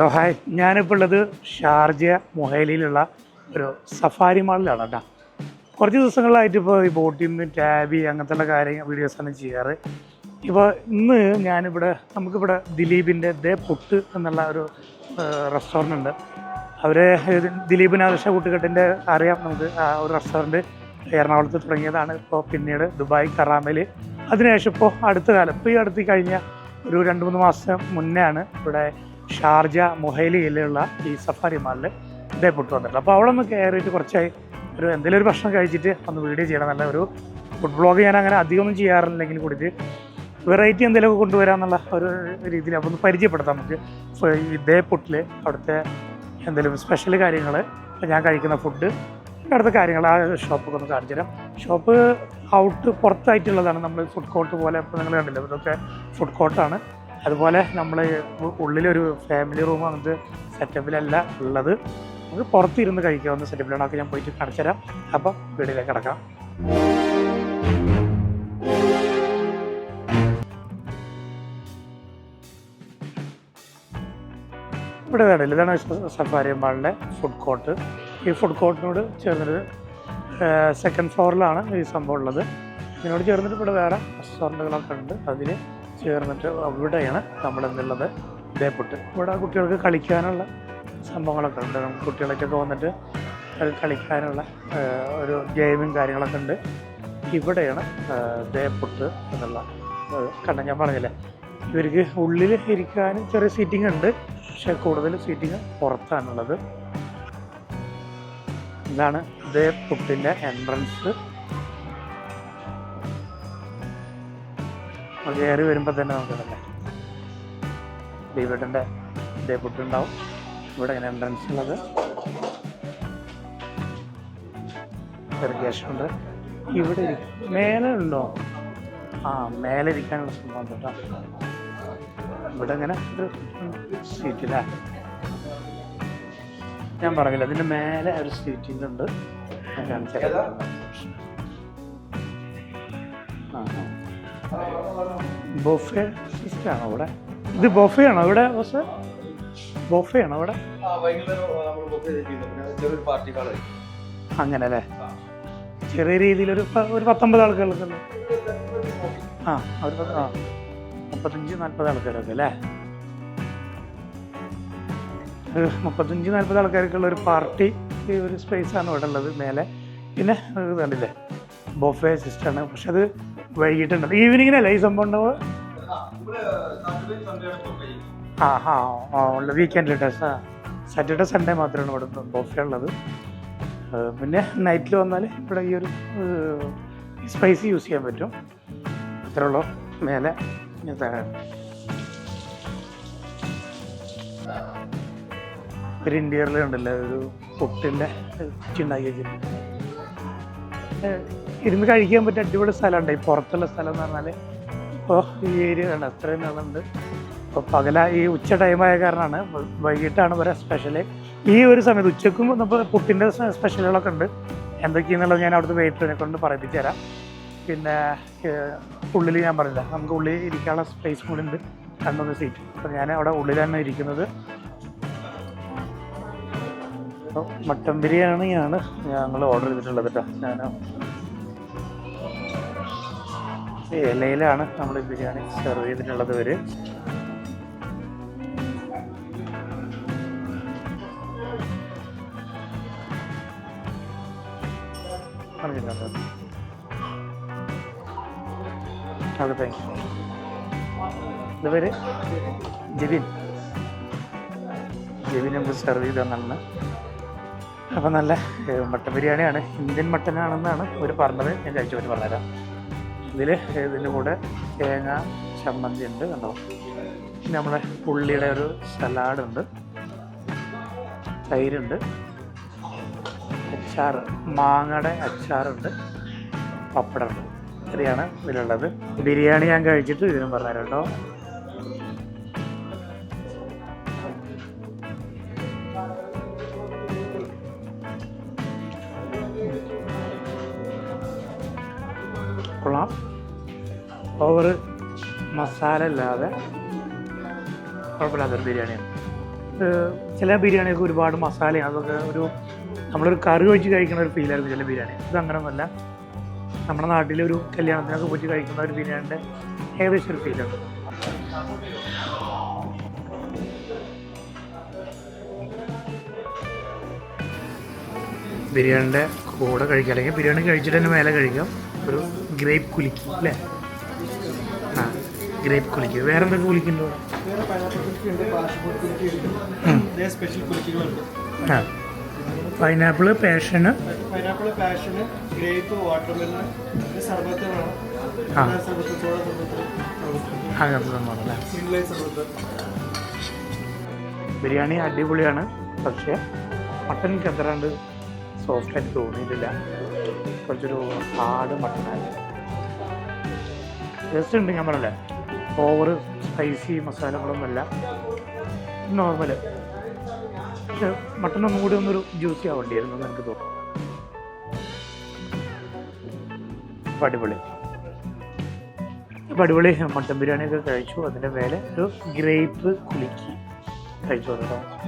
Hello hi. ഞാനിപ്പോൾ ഉള്ളത് Sharjah മൊഹേലിയിലുള്ള ഒരു സഫാരി മാളിലാണ് കേട്ടോ. കുറച്ച് ദിവസങ്ങളായിട്ട് ഇപ്പോൾ ഈ ബോട്ടിങ് ടാബി അങ്ങനത്തെ ഉള്ള കാര്യങ്ങൾ വീഡിയോസാണ് ചെയ്യാറ്. ഇപ്പോൾ ഇന്ന് ഞാനിവിടെ നമുക്കിവിടെ ദിലീപിന്റെ ദേ പുട്ട് എന്നുള്ള ഒരു റെസ്റ്റോറന്റ് ഉണ്ട്. അവർ ദിലീപ് നാദർഷ കൂട്ടുകെട്ടിന്റെ അറിയാം നമുക്ക്. ആ ഒരു റെസ്റ്റോറന്റ് എറണാകുളത്ത് തുടങ്ങിയതാണ്. ഇപ്പോൾ പിന്നീട് ദുബായ് കറാമയിൽ അതിനുശേഷം ഇപ്പോൾ അടുത്ത കാലം. ഇപ്പോൾ ഈ അടുത്ത് കഴിഞ്ഞ ഒരു രണ്ട് മൂന്ന് മാസം മുന്നേ ആണ് ഇവിടെ ഷാർജ മൊഹൈലിയിലുള്ള ഈ സഫാരി മാളിൽ ഇതേ പുട്ട് വന്നിട്ടുണ്ട്. അപ്പോൾ അവിടെ ഒന്ന് കയറിയിട്ട് കുറച്ചായി ഒരു എന്തെങ്കിലും ഒരു ഭക്ഷണം കഴിച്ചിട്ട് ഒന്ന് വീഡിയോ ചെയ്യണം. നല്ല ഒരു ഫുഡ് ബ്ലോഗ് ഞാൻ അങ്ങനെ അധികമൊന്നും ചെയ്യാറില്ലെങ്കിൽ കൂടിയിട്ട് വെറൈറ്റി എന്തെങ്കിലുമൊക്കെ കൊണ്ടുവരാമെന്നുള്ള ഒരു രീതിയിൽ അപ്പോൾ ഒന്ന് പരിചയപ്പെടുത്താം നമുക്ക്. ഇതേ പുട്ടിൽ അവിടുത്തെ എന്തെങ്കിലും സ്പെഷ്യൽ കാര്യങ്ങൾ ഞാൻ കഴിക്കുന്ന ഫുഡ് അടുത്ത കാര്യങ്ങൾ ആ ഷോപ്പൊക്കെ ഒന്ന് കാണിച്ചു തരാം. ഷോപ്പ് ഔട്ട് പുറത്തായിട്ടുള്ളതാണ് നമ്മൾ ഫുഡ് കോർട്ട് പോലെ ഇപ്പോൾ നിങ്ങൾ കണ്ടില്ല? ഇതൊക്കെ ഫുഡ് കോർട്ടാണ് അതുപോലെ നമ്മൾ ഉള്ളിലൊരു ഫാമിലി റൂം അങ്ങനത്തെ സെറ്റപ്പിലല്ല ഉള്ളത്. നമുക്ക് പുറത്തിരുന്ന് കഴിക്കാവുന്ന സെറ്റപ്പിലാണ് അതൊക്കെ ഞാൻ പോയിട്ട് കാണിച്ചു തരാം അപ്പം വീട്ടിലേക്ക് കിടക്കാം. ഇവിടെ വേണമല്ലോ ഇതാണ് സഫാരി മാളിന്റെ ഫുഡ് കോർട്ട് ഈ ഫുഡ് കോർട്ടിനോട് ചേർന്നിട്ട് സെക്കൻഡ് ഫ്ലോറിലാണ് ഈ സംഭവം ഉള്ളത്. ഇതിനോട് ചേർന്നിട്ട് ഇവിടെ വേറെ റെസ്റ്റോറന്റുകളൊക്കെ ഉണ്ട്. അതിന് ചേർന്നിട്ട് അവിടെയാണ് നമ്മളെന്നുള്ളത്. ഇതേപുട്ട് ഇവിടെ കുട്ടികൾക്ക് കളിക്കാനുള്ള സംഭവങ്ങളൊക്കെ ഉണ്ട്. നമുക്ക് കുട്ടികളൊക്കെ വന്നിട്ട് കളിക്കാനുള്ള ഒരു ഗെയിമും കാര്യങ്ങളൊക്കെ ഉണ്ട്. ഇവിടെയാണ് ദേപ്പുട്ട് എന്നുള്ള കണ്ട ഞാൻ പറഞ്ഞില്ലേ? ഇവർക്ക് ഉള്ളിൽ ഇരിക്കാനും ചെറിയ സീറ്റിംഗ് ഉണ്ട്. പക്ഷെ കൂടുതൽ സീറ്റിംഗ് പുറത്താണുള്ളത്. ഇതാണ് ഇതേ പുട്ടിന്റെ കയറി വരുമ്പോൾ തന്നെ നമുക്ക് തന്നെ ദൈവത്തിന്റെ ഇതേ പുട്ടുണ്ടാവും. ഇവിടെ ഇങ്ങനെ എൻട്രൻസ് ഉള്ളത്. ഉണ്ട്. ഇവിടെ മേലെ ഉണ്ടോ? ആ മേലെ ഇരിക്കാനുള്ള സംഭവം കേട്ടോ. ഇവിടെ ഇങ്ങനെ ഒരു സീറ്റില്ല ഞാൻ പറഞ്ഞില്ല അതിന്റെ മേലെ ഒരു സീറ്റിന്റെ ഉണ്ട്. ഞാൻ കാണിച്ചു ബൊഫെ സിസ്റ്റാണോ ഇവിടെ ഇത് ബൊഫെ? ആണോ ഇവിടെ ബോസ് ബൊഫെ ആണോ അങ്ങനെ അല്ലേ ചെറിയ രീതിയിലൊരു ഒരു ഒരു പത്തൊമ്പത് ആൾക്കാർക്ക് ആ ഒരു ആ. മുപ്പത്തഞ്ച് നാൽപ്പത് ആൾക്കാരൊക്കെ അല്ലേ? ഒരു മുപ്പത്തഞ്ച് നാൽപ്പത് ആൾക്കാർക്കുള്ള ഒരു പാർട്ടി ഒരു സ്പേസ് ആണ് ഇവിടെ ഉള്ളത് മേലെ. പിന്നെ ഇത് കണ്ടില്ലേ? ബൊഫേ സിസ്റ്റാണ് പക്ഷെ അത് വൈകിട്ടുണ്ടല്ലോ ഈവനിങ്ങിനല്ലേ ഈ സംഭവം ഉണ്ടാവുക? ആ ആ ഉള്ള വീക്കെൻഡിൽ ആ. സാറ്റർഡേ സൺഡേ മാത്രമാണ് ഇവിടെ ബൊഫേ ഉള്ളത്. പിന്നെ നൈറ്റിൽ വന്നാൽ ഇവിടെ ഈ ഒരു സ്പൈസി യൂസ് ചെയ്യാൻ പറ്റും. അത്രേ ഉള്ളൂ. മേലെ ഞാൻ തരാം ഒരു ഇന്ത്യയിൽ ഉണ്ടല്ലോ ഒരു പുട്ടിന്റെ ഉണ്ടാക്കി വെച്ചിട്ടുണ്ട്. ഇരുന്ന് കഴിക്കാൻ പറ്റിയ അടിപൊളി സ്ഥലമുണ്ട്. ഈ പുറത്തുള്ള സ്ഥലം എന്ന് പറഞ്ഞാൽ ഇപ്പോൾ ഈ ഏരിയ വേണ്ട അത്രയും നാളുണ്ട് ഇപ്പോൾ പകല ഈ ഉച്ച ടൈമായ കാരണമാണ് വൈകിട്ടാണ് വരെ സ്പെഷ്യൽ ഈ ഒരു സമയത്ത് ഉച്ചക്കും നമ്മൾ പുട്ടിന്റെ സ്പെഷ്യലുകളൊക്കെ ഉണ്ട്. എന്തൊക്കെയാണെന്നുള്ളത് ഞാൻ അവിടുത്തെ വെയിറ്ററിനെ കൊണ്ട് പറയിപ്പിച്ചു തരാം. പിന്നെ ഉള്ളിൽ ഞാൻ പറഞ്ഞില്ല നമുക്ക് ഉള്ളിൽ ഇരിക്കാനുള്ള സ്പേസ് കൂടി ഉണ്ട്. രണ്ടൊന്ന് സീറ്റ് അപ്പോൾ ഞാൻ അവിടെ ഉള്ളിൽ തന്നെ ഇരിക്കുന്നത്. മട്ടൻ ബിരിയാണിയാണ് ഞങ്ങൾ ഓർഡർ ചെയ്തിട്ടുള്ളത് കേട്ടോ. ഞാൻ ഇലയിലാണ് നമ്മൾ ബിരിയാണി സെർവ് ചെയ്തിട്ടുള്ളത് വരെ പറഞ്ഞിട്ടുണ്ട് അത് ജെബിൻ. ജെബിൻ നമുക്ക് സെർവ് ചെയ്ത് അപ്പം നല്ല മട്ടൻ ബിരിയാണിയാണ്. ഇന്ത്യൻ മട്ടനാണെന്നാണ് ഒരു പറഞ്ഞത്. ഞാൻ കഴിച്ചു പറ്റി പറഞ്ഞുതരാം. ഇതിൽ ഇതിന്റെ കൂടെ തേങ്ങ ചമ്മന്തി ഉണ്ട് കണ്ടോ? പിന്നെ നമ്മളെ പുള്ളിയുടെ ഒരു സലാഡുണ്ട് തൈരുണ്ട് അച്ചാറ് മാങ്ങയുടെ അച്ചാറുണ്ട്. പപ്പടമുണ്ട് ഇത്രയാണ് ഇതിലുള്ളത്. ബിരിയാണി ഞാൻ കഴിച്ചിട്ട് ഇതിനും പറഞ്ഞുതരാം കേട്ടോ. ഓവർ മസാല ഇല്ലാതെ കുഴപ്പമില്ലാത്തൊരു ബിരിയാണിയാണ്. ചില ബിരിയാണിയൊക്കെ ഒരുപാട് മസാലയാണ്. അതൊക്കെ ഒരു നമ്മളൊരു കറി ഒഴിച്ച് കഴിക്കുന്ന ഒരു ഫീലായിരുന്നു ചില ബിരിയാണി. ഇത് അങ്ങനെയൊന്നുമല്ല നമ്മുടെ നാട്ടിലെ ഒരു കല്യാണത്തിനൊക്കെ പോയിട്ട് കഴിക്കുന്ന ഒരു ബിരിയാണിന്റെ ഏകദേശം ഒരു ഫീലാണ് ബിരിയാണിന്റെ കൂടെ കഴിക്കുക. അല്ലെങ്കിൽ ബിരിയാണി കഴിച്ചിട്ട് തന്നെ മേലെ കഴിക്കാം. ഒരു ഗ്രേപ്പ് കുലുക്കി അല്ലേ? ഗ്രേപ്പ് കുലിക്കി വേറെ എന്തൊക്കെ കുലിക്കുന്നുണ്ടോ pineapple passion? Pineapple passion grape watermelon biryani അടിപൊളിയാണ് പക്ഷേ മട്ടൻ അത്രാണ്ട് സോഫ്റ്റ് ആയിട്ട് തോന്നിയിട്ടില്ല. കുറച്ചൊരു ഹാർഡ് മട്ടനാണ്. ജസ്റ്റ് ഉണ്ട് ഞാൻ പറഞ്ഞല്ലേ? ഓവർ സ്പൈസി മസാലകളൊന്നുമല്ല. നോർമൽ പക്ഷെ മട്ടൻ ഒന്നും കൂടി ഒന്നൊരു ജ്യൂസി ആവേണ്ടിയിരുന്നു എന്ന് എനിക്ക് തോന്നുന്നു. അപ്പൊ അടിപൊളി അടിപൊളി മട്ടൻ ബിരിയാണിയൊക്കെ കഴിച്ചു. അതിന്റെ മേലെ ഒരു ഗ്രേപ്പ് കുലുക്കി കഴിച്ചു. കേട്ടോ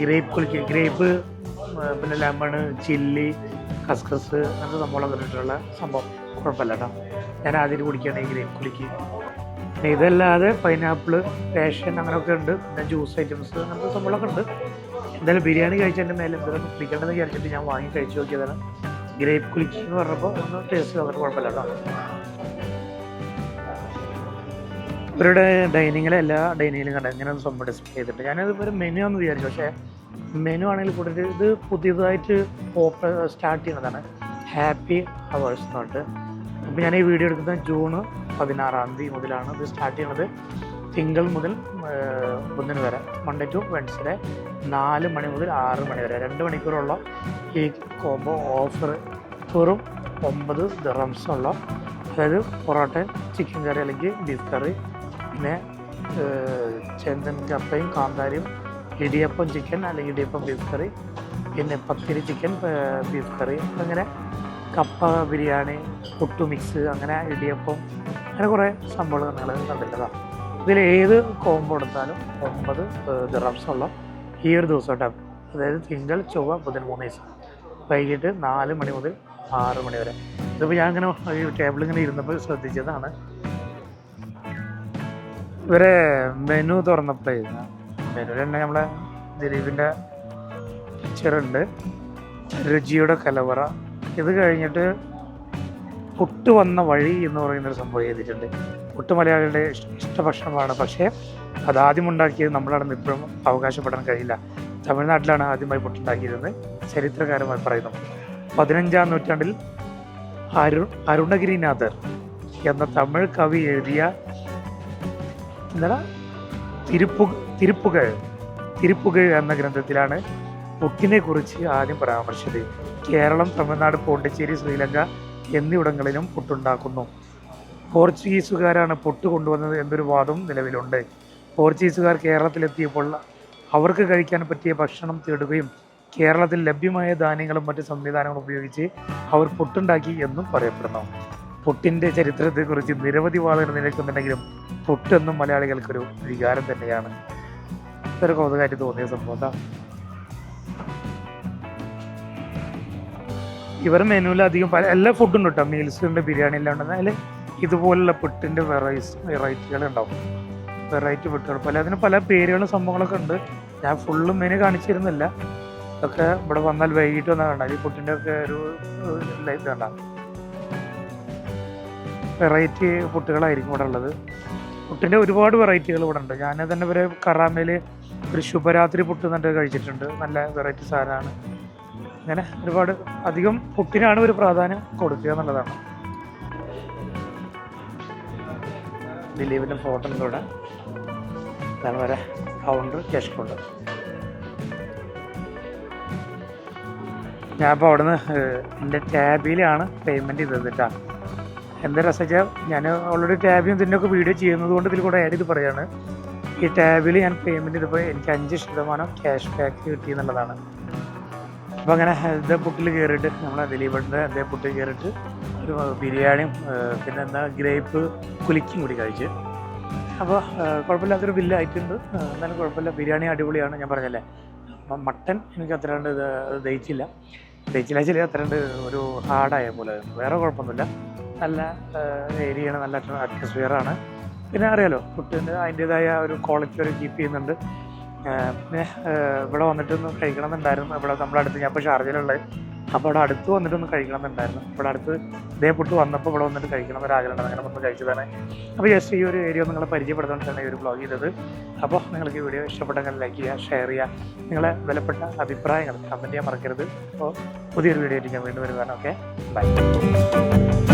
ഗ്രേപ്പ് കുളിക്ക് ഗ്രേപ്പ് പിന്നെ ലെമണ് ചില്ലി കസ്കസ് അങ്ങനത്തെ സംഭവം തന്നിട്ടുള്ള സംഭവം. കുഴപ്പമില്ല കേട്ടോ. ഞാൻ ആദ്യം കുടിക്കുകയാണ് ഈ ഗ്രേപ്പ് കുളിക്ക്. പിന്നെ ഇതല്ലാതെ പൈനാപ്പിൾ റേഷൻ അങ്ങനെയൊക്കെ ഉണ്ട്. പിന്നെ ജ്യൂസ് ഐറ്റംസ് അങ്ങനത്തെ സംഭവങ്ങളൊക്കെ ഉണ്ട്. എന്തായാലും ബിരിയാണി കഴിച്ചതിന്റെ മേലെ എന്തെങ്കിലും കുടിക്കേണ്ടതെന്ന് വിചാരിച്ചിട്ട് ഞാൻ വാങ്ങി കഴിച്ചു നോക്കിയതാണ്. ഗ്രേപ്പ് കുളിക്ക് എന്ന് പറഞ്ഞപ്പോൾ ഒന്ന് ടേസ്റ്റ് വന്നിട്ട് കുഴപ്പമില്ല കേട്ടോ. ഇവരുടെ ഡൈനിങ്ങിലെ എല്ലാ ഡൈനിങ്ങിലും കണ്ട ഇങ്ങനെ സ്വന്തം ഡിസ്പ്ലേ ചെയ്തിട്ട് ഞാനത് ഒരു മെനു ആണെന്ന് വിചാരിച്ചു. പക്ഷേ മെനു ആണെങ്കിൽ കൂടുതൽ ഇത് പുതിയതായിട്ട് ഓപ്പൺ സ്റ്റാർട്ട് ചെയ്യുന്നതാണ്. ഹാപ്പി അവേഴ്സ് എന്ന് പറഞ്ഞിട്ട്. അപ്പോൾ ഞാൻ ഈ വീഡിയോ എടുക്കുന്നത് ജൂൺ പതിനാറാം തീയതി മുതലാണ് ഇത് സ്റ്റാർട്ട് ചെയ്യുന്നത്. തിങ്കൾ മുതൽ ഒന്നിന് വരെ. മൺഡേ ടു വെൻസ്ഡേ നാല് മണി മുതൽ ആറ് മണി വരെ. രണ്ട് മണിക്കൂറുള്ള ഈ കോംബോ ഓഫർ വെറും ഒമ്പത് ദിറംസുള്ള അതായത് പൊറോട്ട ചിക്കൻ കറി അല്ലെങ്കിൽ ബീഫ് കറി പിന്നെ ചെന്തൻ കപ്പയും കാന്താരിയും ഇടിയപ്പം ചിക്കൻ അല്ലെങ്കിൽ ഇടിയപ്പം ബീഫ് കറി പിന്നെ പത്തിരി ചിക്കൻ ബീഫ് കറി അങ്ങനെ കപ്പ ബിരിയാണി പുട്ടു മിക്സ് അങ്ങനെ ഇടിയപ്പം അങ്ങനെ കുറേ സംഭവങ്ങൾ നിങ്ങൾ കണ്ടിട്ടുള്ളതാണ് ഇതിൽ ഏത് കോംബോ എടുത്താലും ഒമ്പത് ദിറംസുള്ള ഈ ഒരു ദിവസം കേട്ടോ അതായത് തിങ്കൾ ചൊവ്വ ബുധൻ മൂന്ന് ദിവസം. വൈകിട്ട് നാല് മണി മുതൽ ആറ് മണി വരെ. ഇതിപ്പോൾ ഞാൻ ഇങ്ങനെ ഈ ടേബിൾ ഇങ്ങനെ ഇരുന്നപ്പോൾ ശ്രദ്ധിച്ചതാണ്. ഇവരെ മെനു തുറന്നപ്പോഴേ മെനു തന്നെ നമ്മളെ ദിലീപിന്റെ പിക്ചറുണ്ട് രുചിയുടെ കലവറ. ഇത് കഴിഞ്ഞിട്ട് പുട്ട് വന്ന വഴി എന്ന് പറയുന്നൊരു സംഭവം ചെയ്തിട്ടുണ്ട്. പുട്ട് മലയാളികളുടെ ഇഷ്ട ഇഷ്ടഭക്ഷണമാണ്. പക്ഷേ അത് ആദ്യം ഉണ്ടാക്കിയത് നമ്മളാണെന്ന് ഇപ്പോഴും അവകാശപ്പെടാൻ കഴിയില്ല. തമിഴ്നാട്ടിലാണ് ആദ്യമായി പുട്ടുണ്ടാക്കിയതെന്ന് ചരിത്രകാരന്മാർ പറയുന്നു. പതിനഞ്ചാം നൂറ്റാണ്ടിൽ അരു അരുണഗിരിനാഥർ എന്ന തമിഴ് കവി എഴുതിയ എന്താ തിരുപ്പു തിരുപ്പുകൾ തിരുപ്പുകൾ എന്ന ഗ്രന്ഥത്തിലാണ് പുട്ടിനെ കുറിച്ച് ആദ്യം പരാമർശിച്ചത്. കേരളം തമിഴ്നാട് പോണ്ടിച്ചേരി ശ്രീലങ്ക എന്നിവിടങ്ങളിലും പുട്ടുണ്ടാക്കുന്നു. പോർച്ചുഗീസുകാരാണ് പുട്ട് കൊണ്ടുവന്നത് എന്നൊരു വാദം നിലവിലുണ്ട്. പോർച്ചുഗീസുകാർ കേരളത്തിലെത്തിയപ്പോൾ അവർക്ക് കഴിക്കാൻ പറ്റിയ ഭക്ഷണം തേടുകയും കേരളത്തിൽ ലഭ്യമായ ധാന്യങ്ങളും മറ്റ് സംവിധാനങ്ങളും ഉപയോഗിച്ച് അവർ പുട്ടുണ്ടാക്കി എന്നും പറയപ്പെടുന്നു. പുട്ടിന്റെ ചരിത്രത്തെക്കുറിച്ച് നിരവധി വാദങ്ങൾ നിലനിൽക്കുന്നുണ്ടെങ്കിലും പുട്ടെന്നും മലയാളികൾക്കൊരു വികാരം തന്നെയാണ്. ഇതൊരു കൗതുകമായിട്ട് തോന്നിയ സംഭവം ഇവർ മെനുവിൽ അധികം പല എല്ലാ ഫുഡും ഉണ്ട് കേട്ടോ മീൽസ് ഉണ്ട് ബിരിയാണി എല്ലാം ഉണ്ട്. അതിൽ ഇതുപോലുള്ള പുട്ടിന്റെ വെറൈസ് വെറൈറ്റികൾ ഉണ്ടാവും. വെറൈറ്റി പുട്ടുകൾ. പല അതിന് പല പേരുകളും സംഭവങ്ങളൊക്കെ ഉണ്ട്. ഞാൻ ഫുള്ളും മെനു കാണിച്ചിരുന്നില്ല. ഇതൊക്കെ ഇവിടെ വന്നാൽ വൈകിട്ട് വന്നാൽ കണ്ടാൽ ഈ പുട്ടിന്റെ ഒക്കെ ഒരു ലൈഫ് കണ്ടാൽ വെറൈറ്റി പുട്ടുകളായിരിക്കും ഇവിടെ ഉള്ളത്. പുട്ടിന്റെ ഒരുപാട് വെറൈറ്റികൾ ഇവിടെ ഉണ്ട്. ഞാൻ തന്നെ ഇവരെ കറാമയിൽ ഒരു ശുഭരാത്രി പുട്ട് എന്നിട്ട് കഴിച്ചിട്ടുണ്ട്. നല്ല വെറൈറ്റി സാധനമാണ്. അങ്ങനെ ഒരുപാട് അധികം പുട്ടിനാണ് ഒരു പ്രാധാന്യം കൊടുക്കുക എന്നുള്ളതാണ്. ദിലീപിന്റെ ഫോട്ടോ ഉണ്ട് ഇവിടെ. ഇതാണ് വരെ കൗണ്ടർ ക്യാഷ് കൗണ്ടർ ഞാനിപ്പോൾ അവിടുന്ന് എന്റെ ടാബിലാണ് പേയ്മെന്റ് ചെയ്തത് കേട്ടോ. എന്താ രസം ഞാൻ ഓൾറെഡി ടാബിൽ ഇതിന്റെയൊക്കെ വീഡിയോ ചെയ്യുന്നത് കൊണ്ട് ഇതിൽ കൂടെ ആഡ് ചെയ്ത് പറയാണ്. ഈ ടാബിൽ ഞാൻ പേയ്മെന്റ് ചെയ്തപ്പോൾ എനിക്ക് അഞ്ച് ശതമാനം ക്യാഷ് ബാക്ക് കിട്ടി എന്നുള്ളതാണ്. അപ്പോൾ അങ്ങനെ ഇതേ പുട്ടിൽ കയറിയിട്ട് നമ്മളെ ദിലീപേട്ടന്റെ അതേ പുട്ടിൽ കയറിയിട്ട് ഒരു ബിരിയാണിയും പിന്നെ എന്താ ഗ്രേപ്പ് കുലിക്കും കൂടി കഴിച്ച്. അപ്പോൾ കുഴപ്പമില്ലാത്തൊരു ബില്ല് ആയിട്ടുണ്ട്. എന്നാലും കുഴപ്പമില്ല. ബിരിയാണി അടിപൊളിയാണ് ഞാൻ പറഞ്ഞല്ലേ അപ്പം മട്ടൻ എനിക്ക് അത്ര കണ്ട് ദഹിച്ചില്ല. ദഹിച്ചില്ല ചില അത്ര കണ്ട് ഒരു ഹാർഡായ പോലെ. വേറെ കുഴപ്പമൊന്നുമില്ല. നല്ല ഏരിയയാണ് നല്ല അറ്റ്മോസ്ഫിയറാണ് പിന്നെ അറിയാലോ ഫുഡിന്റെ അതിന്റേതായ ഒരു ക്വാളിറ്റി ഒരു കീപ്പ് ചെയ്യുന്നുണ്ട്. പിന്നെ ഇവിടെ വന്നിട്ടൊന്ന് കഴിക്കണം എന്നുണ്ടായിരുന്നു ഇവിടെ നമ്മുടെ അടുത്ത് ഞാൻ ഇപ്പോൾ ഷാർജയിലുള്ളത് അപ്പോൾ അവിടെ അടുത്ത് വന്നിട്ടൊന്ന് കഴിക്കണം എന്നുണ്ടായിരുന്നു ഇവിടെ അടുത്ത് ഇതേ പുട്ട് വന്നപ്പോൾ ഇവിടെ വന്നിട്ട് കഴിക്കണം ഒരു ആഗ്രഹം അങ്ങനെ വന്ന് കഴിച്ചതാണ്. അപ്പോൾ ജസ്റ്റ് ഈ ഒരു ഏരിയ നിങ്ങളെ പരിചയപ്പെടുത്താൻ ഈ ഒരു ബ്ലോഗ് ചെയ്തത്. അപ്പോൾ നിങ്ങൾക്ക് ഈ വീഡിയോ ഇഷ്ടപ്പെട്ടെങ്കിൽ ലൈക്ക് ചെയ്യുക ഷെയർ ചെയ്യുക. നിങ്ങളെ വിലപ്പെട്ട അഭിപ്രായങ്ങൾ കമന്റ് ചെയ്യാൻ മറക്കരുത്. അപ്പോൾ പുതിയൊരു വീഡിയോ ആയിട്ട് ഞാൻ വീണ്ടും വരുവാണ് ഓക്കെ ബൈ